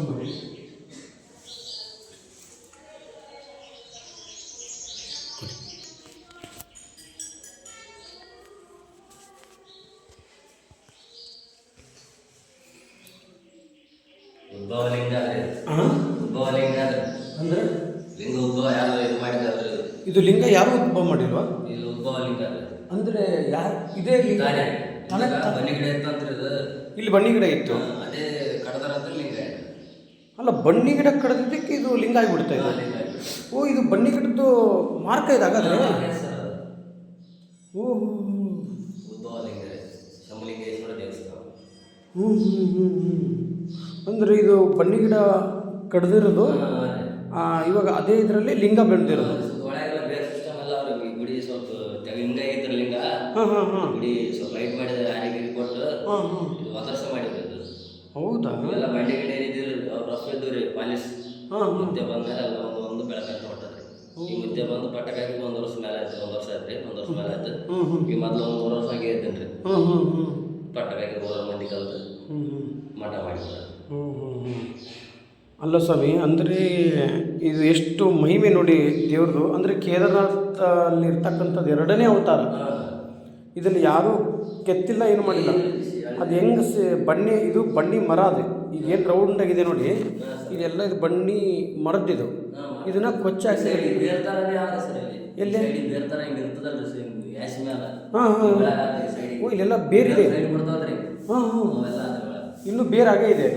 somebody. ಇದು ಲಿಂಗ ಯಾರು ಉದ್ಭವ ಮಾಡಿಲ್ವಾ ಇದು ಉದ್ಭವ ಲಿಂಗ ಅಂದ್ರೆ ಯಾರು ಇದೇ ಲಿಂಗ ಇಲ್ಲಿ ಬನ್ನಿ ಗಿಡ ಇತ್ತು ಅದೇ ಕಡದಾರ ಅಂದ್ರೆ ಅಲ್ಲ ಬನ್ನಿ ಗಿಡ ಕಡ್ದಿದ್ದಕ್ಕೆ ಇದು ಲಿಂಗ ಆಗಿಬಿಡ್ತಾ ಇದೆ. ಓ ಇದು ಬನ್ನಿ ಗಿಡದ್ದು ಮಾರ್ಕ ಇದೆ ಹಾಗಾದ್ರೆ. ಓ ಹ್ಞೂ ಹ್ಞೂ ಹ್ಞೂ ಹ್ಞೂ ಅಂದರೆ ಇದು ಬನ್ನಿ ಗಿಡ ಕಡ್ದಿರೋದು ಇವಾಗ ಅದೇ ಇದರಲ್ಲಿ ಲಿಂಗ ಬೆಳೆದಿರೋದು. ಹಾಂ ಹಾಂ ಹಾಂ ಗುಡಿ ಸ್ವಲ್ಪ ಲೈಟ್ ಮಾಡಿದ್ರೆ ಆನೆಗೆ ಕೊಟ್ಟು ಹಾಂ ಹಾಂ ಇದು ವತರ್ಸ ಮಾಡಿದ್ದು ಹೌದಾ? ಇವೆಲ್ಲ ಬಂಡೆ ಗಿಡ ಏನಿದ್ರು ಅವ್ರು ಇದ್ದು ರೀ ಪಾಲಿಸ್. ಹಾಂ ಮುದ್ದೆ ಬಂದ್ಮೇಲೆ ಎಲ್ಲ ಒಂದು ಒಂದು ಬೆಳಕಂತ ಹೊಟ್ಟದ್ರಿ ಈ ಮುದ್ದೆ ಬಂದು ಪಟಕಾಗಿ ಒಂದು ವರ್ಷ ಮೇಲೆ ಆಯ್ತು ಒಂದು ವರ್ಷ ಆಯ್ತು ಒಂದು ವರ್ಷ ಮೇಲೆ ಆಯ್ತು. ಈ ಮೊದಲು ಒಂದು ಮೂರು ವರ್ಷ ಹಂಗೆ ಇದ್ದೇನೆ ರೀ. ಪಟಕಾಗಿ ಮೂರು ಮಂದಿ ಕಲ್ತು. ಮಠ ಹ್ಞೂ ಅಲ್ಲ ಸ್ವಾಮಿ ಅಂದರೆ ಇದು ಎಷ್ಟು ಮಹಿಮೆ ನೋಡಿ ದೇವ್ರದ್ದು ಅಂದರೆ ಕೇದಾರನಾಥಲ್ಲಿ ಇರ್ತಕ್ಕಂಥದ್ದು ಎರಡನೇ ಅವತಾರ. ಇದನ್ನು ಯಾರೂ ಕೆತ್ತಿಲ್ಲ ಏನು ಮಾಡಿಲ್ಲ. ಅದು ಹೆಂಗೆ ಸ ಬನ್ನಿ ಇದು ಬನ್ನಿ ಮರ ಅದು. ಈಗ ಏನು ರೌಂಡ್ ಆಗಿದೆ ನೋಡಿ. ಇದೆಲ್ಲ ಇದು ಬನ್ನಿ ಮರದ್ದಿದು. ಇದನ್ನು ಕೊಚ್ಚಿ ಇಲ್ಲಿ. ಎಲ್ಲಿ? ಹಾಂ ಹಾಂ ಓ ಇಲ್ಲೆಲ್ಲ ಬೇರಿದೆ. ಹಾಂ ಹಾಂ. ಇನ್ನೂ ಬೇರೆ ಹಾಗೆ ಇದೆ.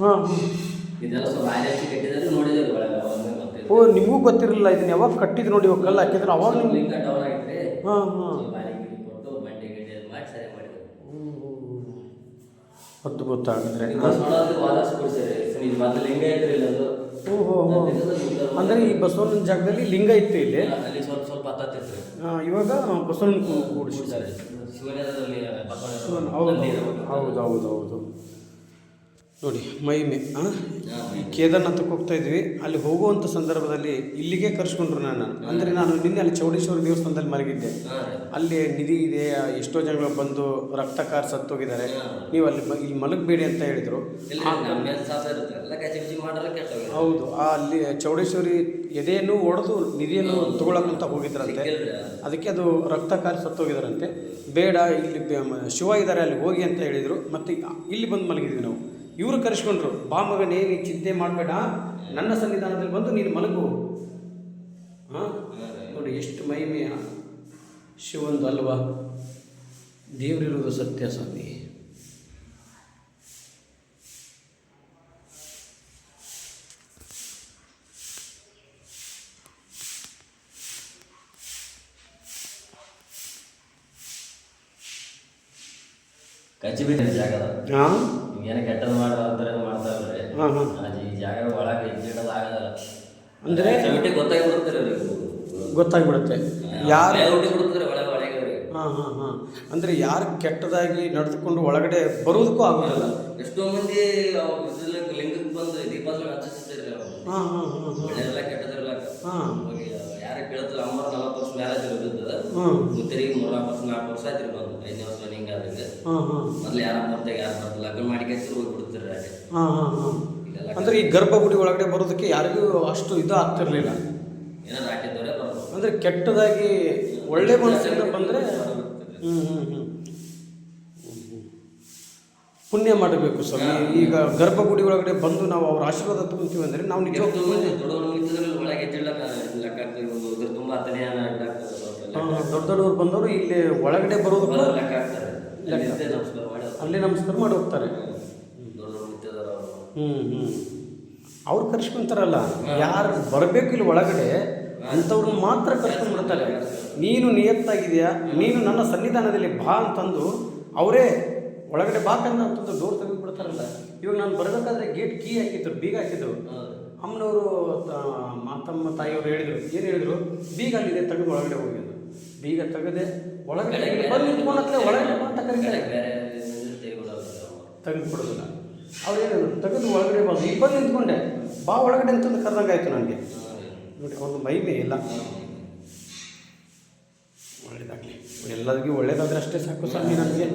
ಹಾಂ ಹಾಂ. ಇದೆಲ್ಲ ಸ್ವಲ್ಪ ಆನೆ ಓ ನಿಮಗೂ ಗೊತ್ತಿರಲಿಲ್ಲ ಇದನ್ನ ಯಾವಾಗ ಕಟ್ಟಿದ್ದು ನೋಡಿ ಇವಾಗ ಕಲ್ಲು ಹಾಕಿದ್ರೆ ಅವಾಗ ನಿಮ್ಗೆ ಹಾಂ ಹಾಂ. ಬಾರಿ ಗೊತ್ತಾಗಿದ್ರೆ ಓಹೋ ಅಂದರೆ ಈ ಬಸವಣ್ಣನ ಜಾಗದಲ್ಲಿ ಲಿಂಗ ಇತ್ತು ಇಲ್ಲಿ. ಅಲ್ಲಿ ಸ್ವಲ್ಪ ಸ್ವಲ್ಪ ಇವಾಗ ಬಸವನ ಕೂಡಿಸಿದ್ದಾರೆ. ಹೌದು ಹೌದು ಹೌದು. ನೋಡಿ ಮಹಿಮೆ ಕೇದಾರ್ನಾಥಕ್ಕೆ ಹೋಗ್ತಾ ಇದ್ವಿ. ಅಲ್ಲಿ ಹೋಗುವಂಥ ಸಂದರ್ಭದಲ್ಲಿ ಇಲ್ಲಿಗೆ ಕರ್ಸ್ಕೊಂಡ್ರು ನಾನು ಅಂದರೆ ನಾನು ನಿನ್ನೆ ಅಲ್ಲಿ ಚೌಡೇಶ್ವರ ದೇವಸ್ಥಾನದಲ್ಲಿ ಮಲಗಿದ್ದೆ. ಅಲ್ಲಿ ನಿಧಿ ಇದೆ ಎಷ್ಟೋ ಜನಗಳು ಬಂದು ರಕ್ತ ಕಾರ್ ಸತ್ತೋಗಿದ್ದಾರೆ. ನೀವು ಅಲ್ಲಿ ಇಲ್ಲಿ ಮಲಗಬೇಡಿ ಅಂತ ಹೇಳಿದರು. ಹೌದು ಆ ಅಲ್ಲಿ ಚೌಡೇಶ್ವರಿ ಎದೆಯನ್ನು ಒಡೆದು ನಿಧಿಯನ್ನು ತಗೊಳಕ್ಕಂತ ಹೋಗಿದ್ರಂತೆ. ಅದಕ್ಕೆ ಅದು ರಕ್ತ ಕಾರ್ ಸತ್ತೋಗಿದ್ದಾರಂತೆ ಬೇಡ ಇಲ್ಲಿ ಶಿವ ಇದ್ದಾರೆ ಅಲ್ಲಿ ಹೋಗಿ ಅಂತ ಹೇಳಿದರು. ಮತ್ತು ಇಲ್ಲಿ ಬಂದು ಮಲಗಿದ್ವಿ ನಾವು. ಇವರು ಕರೆಸ್ಕೊಂಡ್ರು ಬಾ ಮಗನೇ ನೀನು ಚಿಂತೆ ಮಾಡಬೇಡ. ನನ್ನ ಸನ್ನಿಧಾನದಲ್ಲಿ ಬಂದು ನೀನು ಮಲಗು. ಹಾಂ? ನೋಡಿ ಎಷ್ಟು ಮಹಿಮೆಯ ಶಿವಂದು ಅಲ್ವಾ? ದೇವರಿರುವುದು ಸತ್ಯ ಸ್ವಾಮಿ. ಕಚ್ಚಿ ಜಾಗದ. ಹಾಂ? ಏನು ಕೆಟ್ಟದ್ದು ಮಾಡೋ ಅಂತಾರೆ ಮಾಡ್ತಾ ಇದ್ರೆ ಹಾಂ ಹಾಂ. ಈ ಜಾಗ ಒಳಗೆ ಇಟ್ಟಿಡೋದು ಆಗಲ್ಲ ಅಂದರೆ ಚವಿಟಿ ಗೊತ್ತಾಗಿ ಬಿಡುತ್ತಾರೆ ಅವ್ರಿಗೆ. ಗೊತ್ತಾಗ್ಬಿಡುತ್ತೆ. ಯಾರು ಊಟಿ ಬಿಡ್ತಾರೆ ಒಳಗೆ ಒಳಗೆ. ಹಾಂ ಹಾಂ ಹಾಂ. ಅಂದರೆ ಯಾರು ಕೆಟ್ಟದಾಗಿ ನಡೆದುಕೊಂಡು ಒಳಗಡೆ ಬರೋದಕ್ಕೂ ಆಗೋದಿಲ್ಲ. ಎಷ್ಟೋ ಮಂದಿ ಲಿಂಗಕ್ಕೆ ಬಂದು ದೀಪಾವಳಿ ಹಚ್ಚಿಸ್ತಾರೆ ಹಾಂ ಹಾಂ ಹಾಂ ಹಾಂ. ಒಳ್ಳೆಯದೆಲ್ಲ ಕೆಟ್ಟದಿರಲ್ಲ ಹಾಂ. ಯಾರು ಕೇಳ್ತಾರೆ ಅಮ್ಮರು ನಲವತ್ತು ವರ್ಷ ಮೇಲೆ ತಿರುಗಿದ್ದು ಹಾಂ ಮೂರು ವರ್ಷ ನಾಲ್ಕು ವರ್ಷ ಆಯ್ತು ಬಂದು ಐದನೇ ವರ್ಷ ಹಿಂಗೆ ಆದಂಗೆ ಮೊದಲು ಯಾರು ಬರ್ತಾಗ ಯಾರು ಲಗ್ನ ಮಾಡಿ ಕಚ್ಚಿ ಹೋಗಿ. ಬಿಡ್ತಾರೆ ಅದೇ ಹಾಂ ಹಾಂ ಹಾಂ ಇದೆಲ್ಲ ಈ ಗರ್ಭಗುಡಿ ಒಳಗಡೆ ಬರೋದಕ್ಕೆ ಯಾರಿಗೂ ಅಷ್ಟು ಇದು ಆಗ್ತಿರ್ಲಿಲ್ಲ. ಏನಾದ್ರು ಹಾಕಿದ್ದವರೇ ಅಂದ್ರೆ ಅಂದರೆ ಕೆಟ್ಟದಾಗಿ ಒಳ್ಳೆ ಮನಸ್ಸಿಂದ ಬಂದ್ರೆ ಹ್ಮ್ ಹ್ಮ್ ಹ್ಞೂ ಪುಣ್ಯ ಮಾಡಬೇಕು ಸ್ವಾಮಿ. ಈಗ ಗರ್ಭಗುಡಿ ಒಳಗಡೆ ಬಂದು ನಾವು ಅವ್ರ ಆಶೀರ್ವಾದ ತುಂಬ್ತೀವಿ ಅಂದರೆ ನಾವು ನಿಜವಾಗ್ಲೂ ಒಳಗೆ ದೊಡ್ಡ ದೊಡ್ಡವ್ರು ಬಂದವರು ಇಲ್ಲಿ ಒಳಗಡೆ ಬರೋದು ಅಲ್ಲಿ ನಮಸ್ಕಾರ ಮಾಡಿ ಹೋಗ್ತಾರೆ. ಹ್ಞೂ ಹ್ಞೂ ಅವ್ರು. ಕರ್ಸ್ಕೊಂತಾರಲ್ಲ. ಯಾರು ಬರಬೇಕು ಇಲ್ಲಿ ಒಳಗಡೆ ಅಂಥವ್ರನ್ನ ಮಾತ್ರ ಕರ್ಸ್ಕೊಂಡ್ಬಿಡ್ತಾರೆ. ನೀನು ನಿಯತ್ತಾಗಿದೆಯಾ? ನೀನು ನನ್ನ ಸನ್ನಿಧಾನದಲ್ಲಿ ಬಾ ಅಂತಂದು ಅವರೇ ಒಳಗಡೆ ಬಾ ಕಂದ ಅಂತಂದು ಡೋರ್ ತೆಗೆದು ಬಿಡ್ತಾರಲ್ಲ. ಇವಾಗ ನಾನು ಬರಬೇಕಾದ್ರೆ ಗೇಟ್ ಕೀ ಹಾಕಿದ್ರು ಬೀಗ ಹಾಕಿದ್ರು ಅಮ್ಮನವರು ಮಾತಮ್ಮ ತಾಯಿಯವರು ಹೇಳಿದರು ಏನು ಹೇಳಿದರು? ಬೀಗ ಅಲ್ಲಿದೆ ತೆಗೆದು ಒಳಗಡೆ ಹೋಗಿ ಅಂತ. ಬೀಗ ತೆಗೆದೆ ಒಳಗಡೆ ಬಂದು ನಿಂತ್ಕೊಂಡತ್ಲೆ ಒಳಗಡೆ ಅಂತ ಕರೀತಾರೆ. ತೆಗೆದು ಕೊಡೋದಿಲ್ಲ ಅವ್ರು ಹೇಳಿದ್ರು? ತೆಗೆದು ಒಳಗಡೆ ಬಂದು. ಈಗ ಬಂದು ನಿಂತ್ಕೊಂಡೆ. ಬಾ ಒಳಗಡೆ ಅಂತಂದು ಕರ್ದಂಗೆ ಆಯಿತು ನನಗೆ ನೋಡಿ ಒಂದು ಮೈಮೆ ಇಲ್ಲ. ಒಳ್ಳೇದಾಗಲಿ. ಎಲ್ಲರಿಗೂ ಒಳ್ಳೇದಾದ್ರೆ ಅಷ್ಟೇ ಸಾಕು ಸ್ವಾಮಿ ನನಗೆ